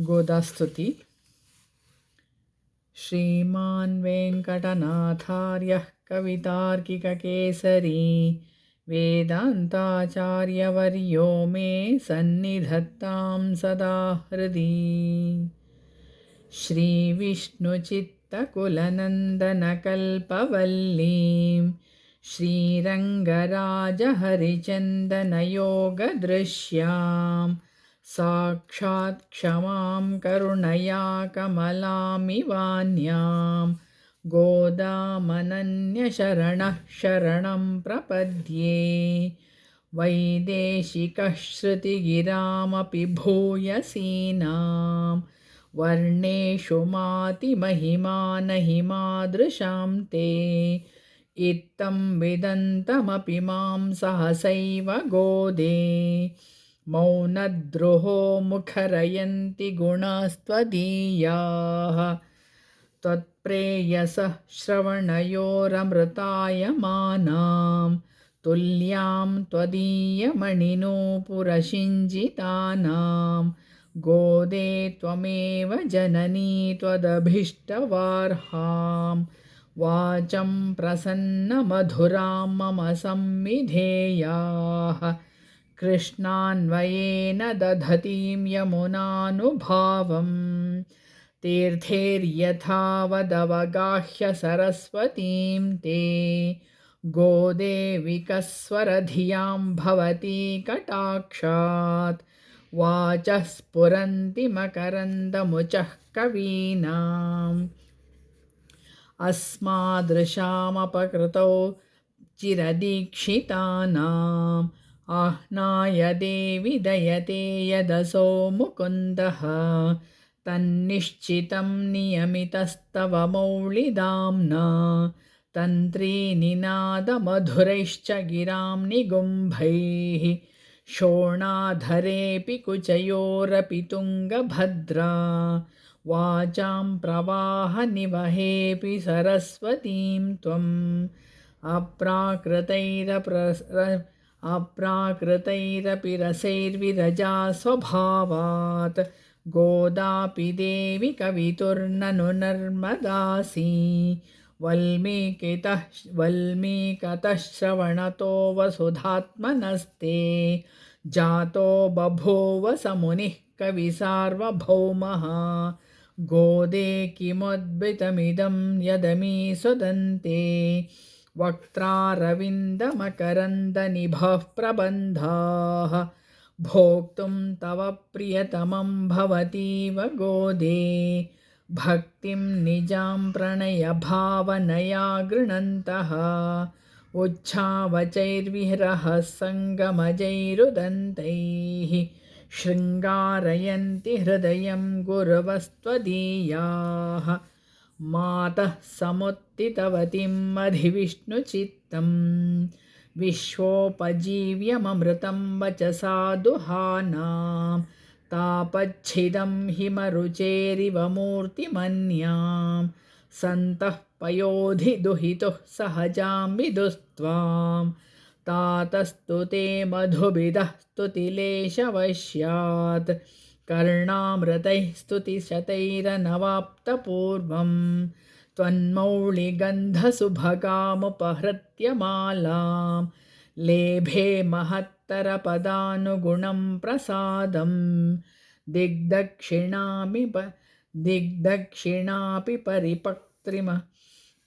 गोदास्तुति। श्रीमान् वेङ्कटनाथार्यः कवितार्किककेसरी वेदान्ताचार्यवर्यो मे सन्निधत्तां सदा हृदि। श्रीविष्णुचित्तकुलनन्दनकल्पवल्लीं श्रीरङ्गराजहरिचन्दनयोगदृश्याम् साक्षात् क्षमां करुणया कमलामिवान्यां गोदामनन्यशरणः शरणं प्रपद्ये। वैदेशिकः श्रुतिगिरामपि भूयसीनां वर्णेषु मातिमहिमानहि मादृशां ते। इत्थं विदन्तमपि मां सहसैव गोदे मौनद्रुहो मुखरयन्ति गुणास्त्वदीयाः। त्वत्प्रेयसः श्रवणयोरमृतायमानां तुल्यां त्वदीयमणिनूपुरशिञ्जितानां गोदे त्वमेव जननी त्वदभीष्टवार्हां वाचं प्रसन्नमधुरां मम संविधेयाः कृष्णान्वयेन दधतीं यमुनानुभावं तीर्थेर्यथावदवगाह्य सरस्वतीं ते गोदेविकस्वरधियाँ भवती कटाक्षात्। वाचः स्फुरन्ति मकरन्दमुचः कवीनाम्। अस्मादृशामपकृतौ चिरदीक्षितानाम्। आह्नाय देवि दयते यदसौ मुकुन्दः तन्निश्चितं नियमितस्तव मौलिदाम्ना। तन्त्रीनिनादमधुरैश्च गिरां निगुम्भैः शोणाधरेऽपि कुचयोरपि तुङ्गभद्रा वाचां प्रवाहनिवहेऽपि सरस्वतीं त्वम्। अप्राकृतैरप्र अप्राकृतैरपि रसैर्विरजा स्वभावात् गोदापि देवि कवितुर्ननु नर्मदासी। वल्मीकितः वल्मीकतः श्रवणतो वसुधात्मनस्ते। जातो बभूव स मुनिः कविसार्वभौमः। गोदे किमुद्भितमिदं यदमी सुदन्ते वक्त्रारविन्दमकरन्दनिभः प्रबन्धाः भोक्तुं तव प्रियतमं भवतीव गोदे। भक्तिं निजां प्रणयभावनया गृणन्तः उच्छावचैर्विरहः सङ्गमजैरुदन्तैः शृङ्गारयन्ति हृदयं गुरवस्त्वदीयाः मातः समुत्थितवतीम् अधिविष्णुचित्तं विश्वोपजीव्यममृतं वचसा दुहानां तापच्छिदं हिमरुचेरिव मूर्तिमन्यां। सन्तः पयोधिदुहितुः सहजां विदुस्त्वां। तातस्तु ते मधुभिदः स्तुतिलेशवश्यात् कर्णामृतैः स्तुतिशतैरनवाप्तपूर्वं त्वन्मौळिगन्धसुभगामुपहृत्य मालां लेभे महत्तरपदानुगुणं प्रसादं दिग्दक्षिणामि प दिग्दक्षिणापि परिपक्त्रिम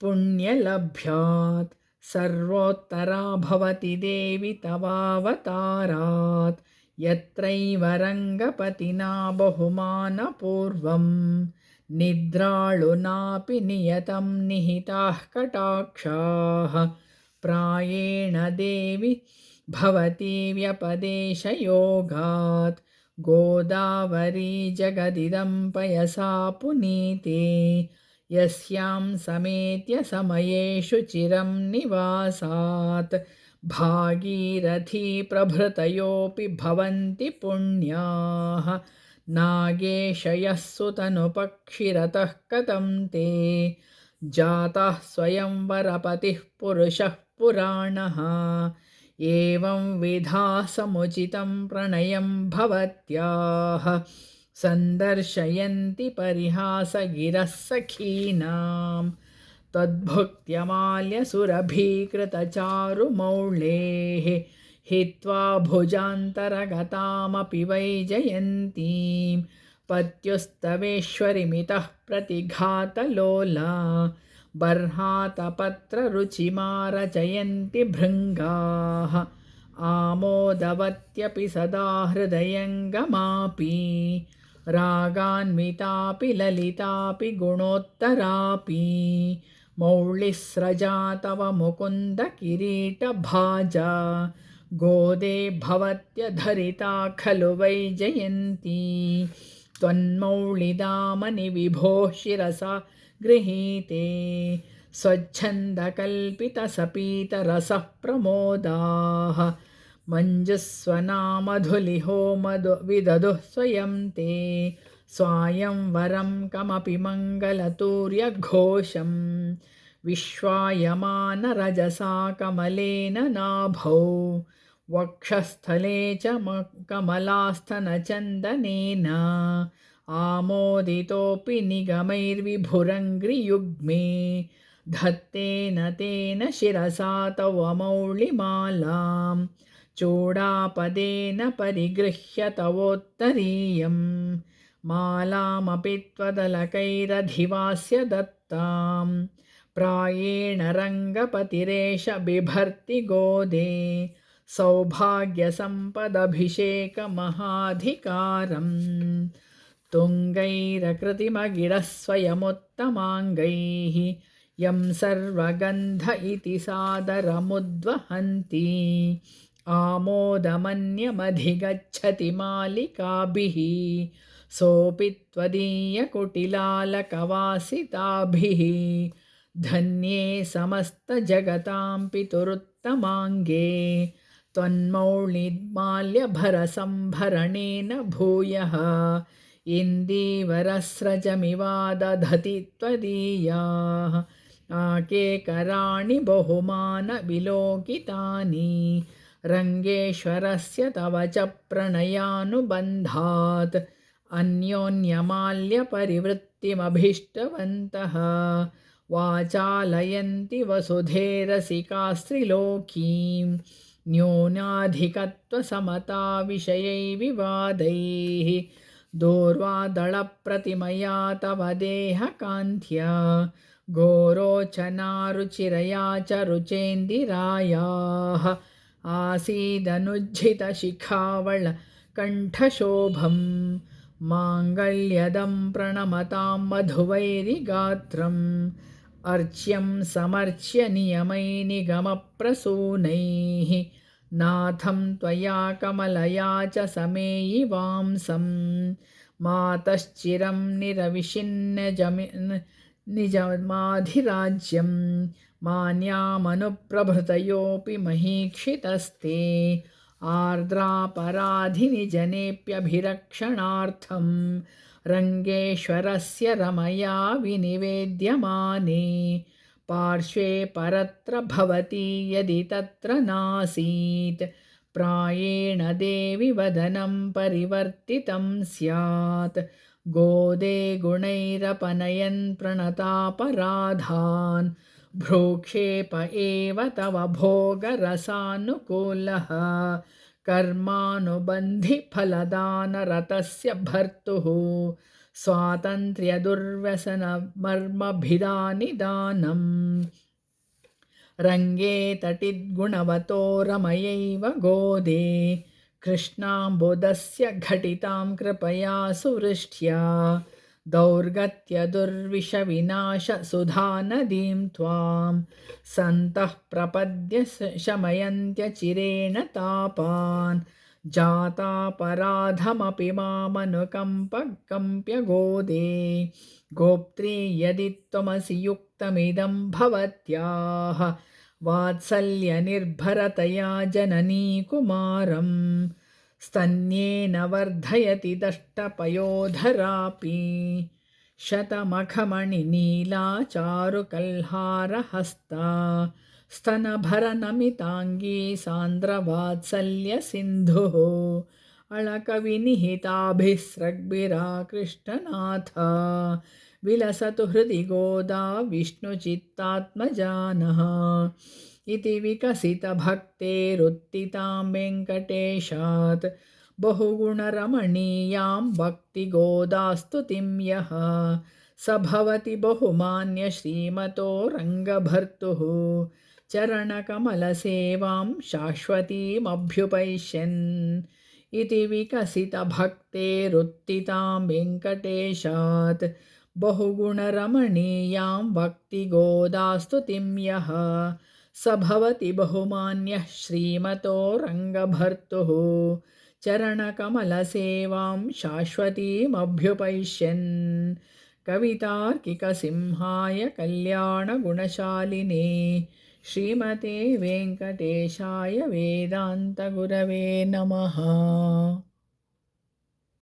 पुण्यलभ्यात्। सर्वोत्तरा भवति देवि तवावतारात् यत्रैव रङ्गपतिना बहुमानपूर्वं निद्राळुनापि नियतं निहिताः कटाक्षाः। प्रायेण देवि भवति व्यपदेशयोगात्। गोदावरी जगदिदं पयसा पुनीते। यस्यां समेत्य समयेषु चिरं निवासात् भागीरथी प्रभृतयोऽपि भवन्ति पुण्याः। नागेशयः सुतनुपक्षिरतः कथं ते? जातः स्वयंवरपतिः पुरुषः पुराणः। एवं विधा समुचितं प्रणयं भवत्याः। सन्दर्शयन्ति परिहासगिरः सखीनां त्वद्भुक्त्यमाल्यसुरभीकृतचारुमौळेः हित्वा भुजान्तरगतामपि वैजयन्तीं पत्युस्तवेश्वरिमितः प्रतिघातलोला बर्हातपत्ररुचिमारचयन्ति भृङ्गाः आमोदवत्यपि सदा हृदयङ्गमापि रागान्वितापि ललितापि गुणोत्तरापि मौळिस्रजा तव मुकुन्दकिरीटभाजा गोदे भवत्यधरिता खलु वैजयन्ती त्वन्मौळिदामनि विभोः शिरसा गृहीते स्वच्छन्दकल्पितसपीतरसः प्रमोदाः मञ्जुस्वनामधुलिहो मधु विदधुः स्वयं ते स्वायंवरं कमपि मङ्गलतूर्यघोषं। विश्वायमानरजसा कमलेन नाभौ। वक्षस्थले च कमलास्थनचन्दनेन। आमोदितोऽपि निगमैर्विभुरङ्घ्रियुग्मे धत्तेन तेन शिरसा तव मौळिमालां चूडापदेन परिगृह्य तवोत्तरीयं मालामपि त्वदलकैरधिवास्य दत्तां प्रायेण रङ्गपतिरेष बिभर्ति गोदे सौभाग्यसम्पदभिषेकमहाधिकारम्। तुङ्गैरकृतिमगिरः स्वयमुत्तमाङ्गैः यं सर्वगन्ध इति सादरमुद्वहन्ति। आमोदमन्यमधिगच्छति मालिकाभिः सोऽपि त्वदीयकुटिलालकवासिताभिः धन्ये समस्तजगतां पितुरुत्तमाङ्गे त्वन्मौळिमाल्यभरसम्भरणेन भूयः इन्दीवरस्रजमिवादधति त्वदीयाः आकेकराणि बहुमानविलोकितानि रङ्गेश्वरस्य तव च प्रणयानुबन्धात् अन्योन्यमाल्यपरिवृत्तिमभीष्टवन्तः। वाचालयन्ति वसुधेरसिकास्त्रिलोकीं। न्यूनाधिकत्वसमताविषयैर्विवादैः दूर्वादळप्रतिमया तव देहकान्त्या गोरोचनारुचिरया च रुचेन्दिरायाः आसीदनुज्झितशिखावळकण्ठशोभं माङ्गल्यदं प्रणमतां मधुवैरिगात्रम् अर्च्यं समर्च्य नियमैनिगमप्रसूनैः नाथं त्वया कमलया च समेयिवांसं मातश्चिरं निरविशिन्नजमि निजमाधिराज्यं मान्यामनुप्रभृतयोऽपि महीक्षितस्ते आर्द्रापराधिनि जनेऽप्यभिरक्षणार्थं रङ्गेश्वरस्य रमया विनिवेद्यमाने पार्श्वे परत्र भवति यदि तत्र नासीत्। प्रायेण देवि वदनं परिवर्तितं स्यात्। गोदे गुणैरपनयन् प्रणतापराधान् भ्रूक्षेप एव तव भोगरसानुकूलः। कर्मानुबन्धिफलदानरतस्य भर्तुः। स्वातन्त्र्यदुर्व्यसनमर्मभिदानिदानम् रङ्गे तटिद्गुणवतो रमयैव गोदे। कृष्णाम्बुदस्य घटितां कृपया सुवृष्ट्या दौर्गत्यदुर्विषविनाशसुधानदीं त्वां सन्तः प्रपद्य शमयन्त्यचिरेण तापान्। जातापराधमपि मामनुकम्पकम्प्य गोदे गोप्त्री यदि त्वमसि युक्तमिदं भवत्याः। वात्सल्यनिर्भरतया जननी कुमारं स्तन्येन वर्धयति दष्टपयोधरापि। शतमखमणिनीलाचारुकल्हारहस्ता स्तनभरनमिताङ्गी सान्द्रवात्सल्यसिन्धुः। अळकविनिहिताभिस्रग्भिराकृष्टनाथ विलसतु हृदि गोदा विष्णुचित्तात्मजानः। इति विकसितभक्तेरुत्थितां वेङ्कटेशात् बहुगुणरमणीयां भक्तिगोदास्तुतिं यः स भवति बहुमान्यश्रीमतो रङ्गभर्तुः। चरणकमलसेवां शाश्वतीमभ्युपैष्यन् इति विकसितभक्तेरुत्थितां वेङ्कटेशात् बहुगुणरमणीयां भक्तिगोदास्तुतिं यः स भवति बहुमान्यः श्रीमतो रङ्गभर्तुः। चरणकमलसेवां शाश्वतीमभ्युपैष्यन्। कवितार्किकसिंहाय कल्याणगुणशालिने श्रीमते वेङ्कटेशाय वेदान्तगुरवे नमः।